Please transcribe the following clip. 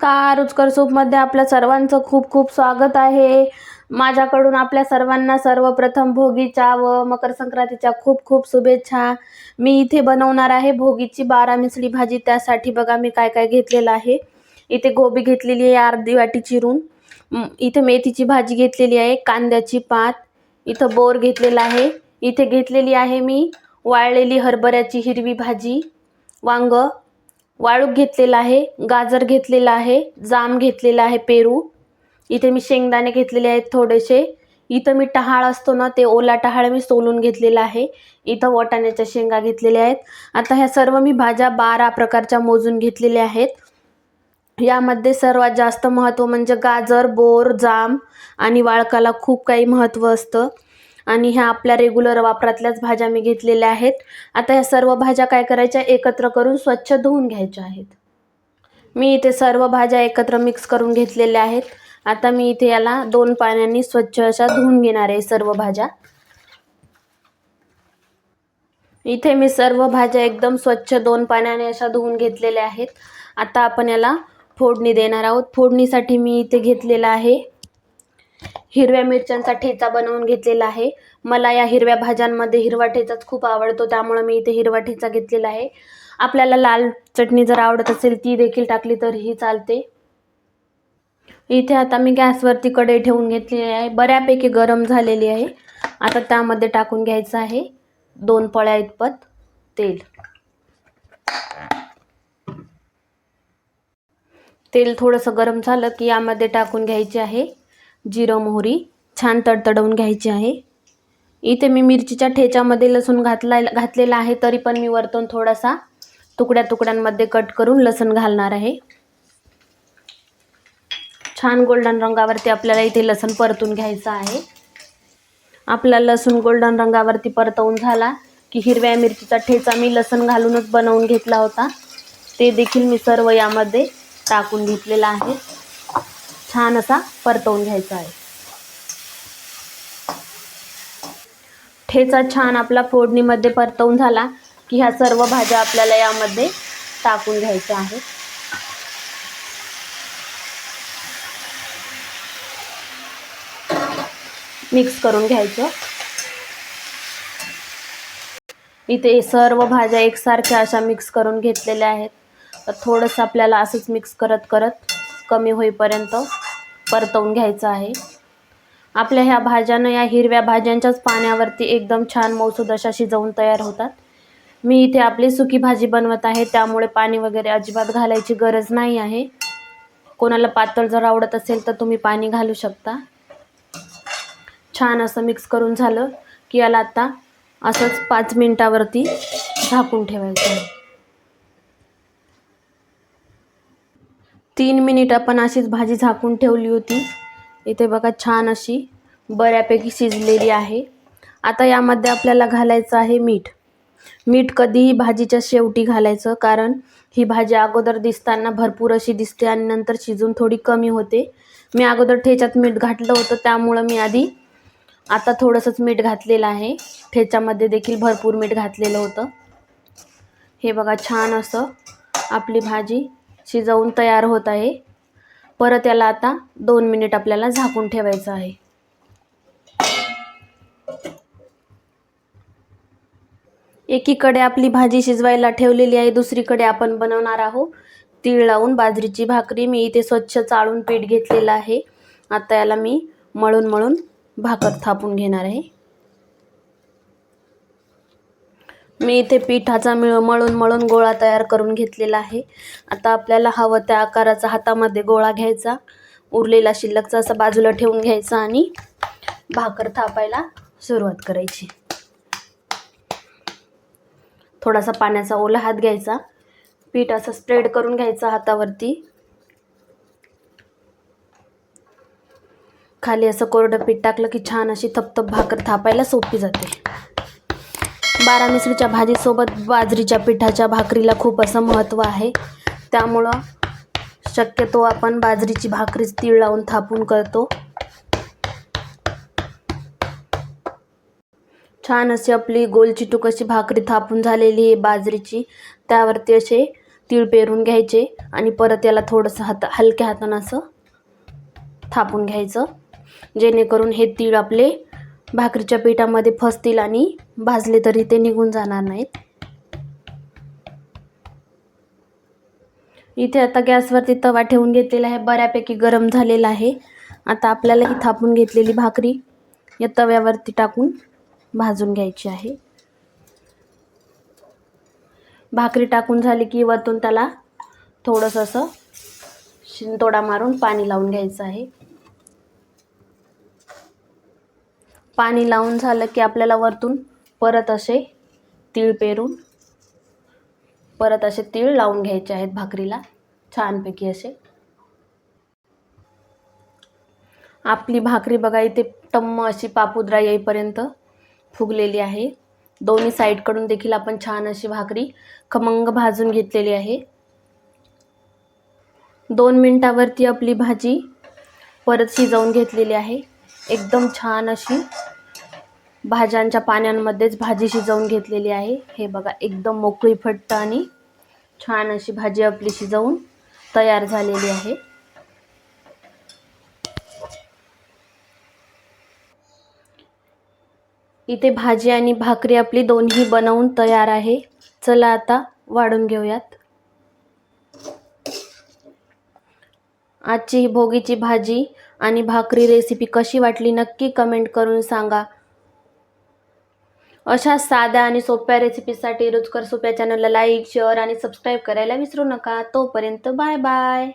नमस्कार रुचकर सूपमध्ये आपल्या सर्वांचं खूप खूप स्वागत आहे. माझ्याकडून आपल्या सर्वांना सर्वप्रथम भोगीच्या व मकर संक्रांतीच्या खूप खूप शुभेच्छा. मी इथे बनवणार आहे भोगीची बारा मिसळी भाजी. त्यासाठी बघा मी काय काय घेतलेलं आहे. इथे गोबी घेतलेली आहे अर्धी वाटी चिरून. इथे मेथीची भाजी घेतलेली आहे कांद्याची पात. इथं बोर घेतलेला आहे. इथे घेतलेली आहे मी वाळलेली हरभऱ्याची हिरवी भाजी. वांग. वाळूक घेतलेला आहे गाजर घेतलेला आहे जाम घेतलेला आहे पेरू. इथे मी शेंगदाणे घेतलेले आहेत थोडेसे. इथं मी टहाळ असतो ना ते ओला टहाळ मी सोलून घेतलेला आहे. इथं वाटाण्याच्या शेंगा घेतलेल्या आहेत. आता ह्या सर्व मी भाज्या बारा प्रकारच्या मोजून घेतलेल्या आहेत. यामध्ये सर्वात जास्त महत्त्व म्हणजे गाजर बोर जाम आणि वाळकाला खूप काही महत्त्व असतं. आणि ह्या आपल्या रेग्युलर वापरातल्याच भाज्या मी घेतलेल्या आहेत. आता ह्या सर्व भाज्या काय करायच्या? एकत्र करून स्वच्छ धुवून घ्यायच्या आहेत. मी इथे सर्व भाज्या एकत्र मिक्स करून घेतलेल्या आहेत. आता मी इथे याला दोन पाण्याने स्वच्छ अशा धुवून घेणार आहे सर्व भाज्या. इथे मी सर्व भाज्या एकदम स्वच्छ दोन पाण्याने अशा धुवून घेतलेल्या आहेत. आता आपण याला फोडणी देणार आहोत. फोडणीसाठी मी इथे घेतलेला आहे हिरव्या मिरच्यांचा ठेचा बनवून घेतलेला आहे. मला या हिरव्या भाज्यांमध्ये हिरवा ठेचाच खूप आवडतो त्यामुळे मी इथे हिरवा ठेचा घेतलेला आहे. आपल्याला लाल चटणी जर आवडत असेल ती देखील टाकली तरीही चालते. इथे आता मी गॅसवरती कढई ठेवून घेतलेली आहे. बऱ्यापैकी गरम झालेली आहे. आता त्यामध्ये टाकून घ्यायचं आहे दोन पळ्या इतपत तेल. तेल थोडंसं गरम झालं की यामध्ये टाकून घ्यायचे आहे. जिरं मोहरी छान तडतडवून घ्यायची आहे. इथे मी मिरचीच्या ठेच्यामध्ये लसूण घातला घातलेला आहे तरी पण मी वरतून थोडासा तुकड्या तुकड्यांमध्ये कट करून लसूण घालणार आहे. छान गोल्डन रंगावरती आपल्याला इथे लसूण परतून घ्यायचं आहे. आपला लसूण गोल्डन रंगावरती परतवून झाला की हिरव्या मिरचीचा ठेचा मी लसूण घालूनच बनवून घेतला होता. ते देखील मी सर्व यामध्ये टाकून घेतलेला आहे. छान असा परतवून घ्यायचा आहे. ठेचा छान आपला फोडणीमध्ये परतवून झाला की ह्या सर्व भाज्या आपल्याला यामध्ये टाकून घ्यायच्या आहेत. मिक्स करून घ्यायचं. इथे सर्व भाज्या एकसारख्या अशा मिक्स करून घेतलेल्या आहेत. तर थोडंसं आपल्याला असंच मिक्स करत करत कमी होईपर्यंत परतवून घ्यायचं आहे. आपल्या ह्या भाज्यानं या हिरव्या भाज्यांच्याच पाण्यावरती एकदम छान मौसूद अशा शिजवून तयार होतात. मी इथे आपली सुकी भाजी बनवत आहे त्यामुळे पाणी वगैरे अजिबात घालायची गरज नाही आहे. कोणाला पातळ जर आवडत असेल तर तुम्ही पाणी घालू शकता. छान असं मिक्स करून झालं की याला आता असंच पाच मिनटावरती झाकून ठेवायचं आहे. तीन मिनिट आपण अशीच भाजी झाकून ठेवली होती. इथे बघा छान अशी बऱ्यापैकी शिजलेली आहे. आता यामध्ये आपल्याला घालायचं आहे मीठ. मीठ कधीही भाजीच्या शेवटी घालायचं कारण ही भाजी अगोदर दिसताना भरपूर अशी दिसते आणि नंतर शिजून थोडी कमी होते. मी अगोदर ठेच्यात मीठ घातलं होतं त्यामुळं मी आधी आता थोडंसंच मीठ घातलेलं आहे. ठेच्यामध्ये देखील भरपूर मीठ घातलेलं होतं. हे बघा छान असं आपली भाजी शिजवून तयार होत आहे. परत याला आता दोन मिनिट आपल्याला झाकून ठेवायचं आहे. एकीकडे आपली भाजी शिजवायला ठेवलेली आहे दुसरीकडे आपण बनवणार आहोत. तीळ लावून बाजरीची भाकरी. मी इथे स्वच्छ चाळून पीठ घेतलेलं आहे. आता याला मी मळून मळून भाकर थापून घेणार आहे. मी इथे पिठाचा मिळ मळून मळून गोळा तयार करून घेतलेला आहे. आता आपल्याला हवं त्या आकाराचा हातामध्ये गोळा घ्यायचा. उरलेला शिल्लकचा असा बाजूला ठेवून घ्यायचा आणि भाकर थापायला सुरुवात करायची. थोडासा पाण्याचा ओला हात घ्यायचा. पीठ असं स्प्रेड करून घ्यायचं हातावरती. खाली असं कोरडं पीठ टाकलं की छान अशी थपथप भाकर थापायला सोपी जाते. बारा मिसळीच्या भाजीसोबत बाजरीच्या पिठाच्या भाकरीला खूप असं महत्त्व आहे. त्यामुळं शक्यतो आपण बाजरीची भाकरीच तीळ लावून थापून करतो. छान अशी आपली गोलची चिटूक अशी भाकरी थापून झालेली आहे बाजरीची. त्यावरती असे तीळ पेरून घ्यायचे आणि परत याला थोडंसं हात हलक्या हातानं असं थापून घ्यायचं. जेणेकरून हे तीळ आपले भाकरीच्या पिठामध्ये फसतील आणि भाजले तरी ते निघून जाणार नाहीत. इथे आता गॅसवरती तवा ठेवून घेतलेला आहे. बऱ्यापैकी गरम झालेला आहे. आता आपल्याला ही थापून घेतलेली भाकरी या तव्यावरती टाकून भाजून घ्यायची आहे. भाकरी टाकून झाली की वरतून त्याला थोडंसं असं शिंतोडा मारून पाणी लावून घ्यायचं आहे. पाणी लावून झालं की आपल्याला वरतून परत असे तीळ पेरून परत असे तीळ लावून घ्यायचे आहेत भाकरीला. छानपैकी असे. आपली भाकरी बघा इथे टम्म अशी पापुद्रा येईपर्यंत फुगलेली आहे. दोन्ही साईडकडून देखील आपण छान अशी भाकरी खमंग भाजून घेतलेली आहे. दोन मिनटावरती आपली भाजी परत शिजवून घेतलेली आहे. एकदम छान अशी भाज्यांच्या पाण्यांमध्येच भाजी शिजवून घेतलेली आहे. हे बघा एकदम मोकळी फट्ट आणि छान अशी भाजी आपली शिजवून तयार झालेली आहे. इथे भाजी आणि भाकरी आपली दोन्ही बनवून तयार आहे. चला आता वाढून घेऊयात. आजची ही भोगीची भाजी आणि भाकरी रेसिपी कशी वाटली नक्की कमेंट करून सांगा. अशा साध्या आणि सोप्या रेसिपीसाठी रुचकर सोप्या चॅनलला लाईक शेअर आणि सबस्क्राईब करायला विसरू नका. तोपर्यंत बाय बाय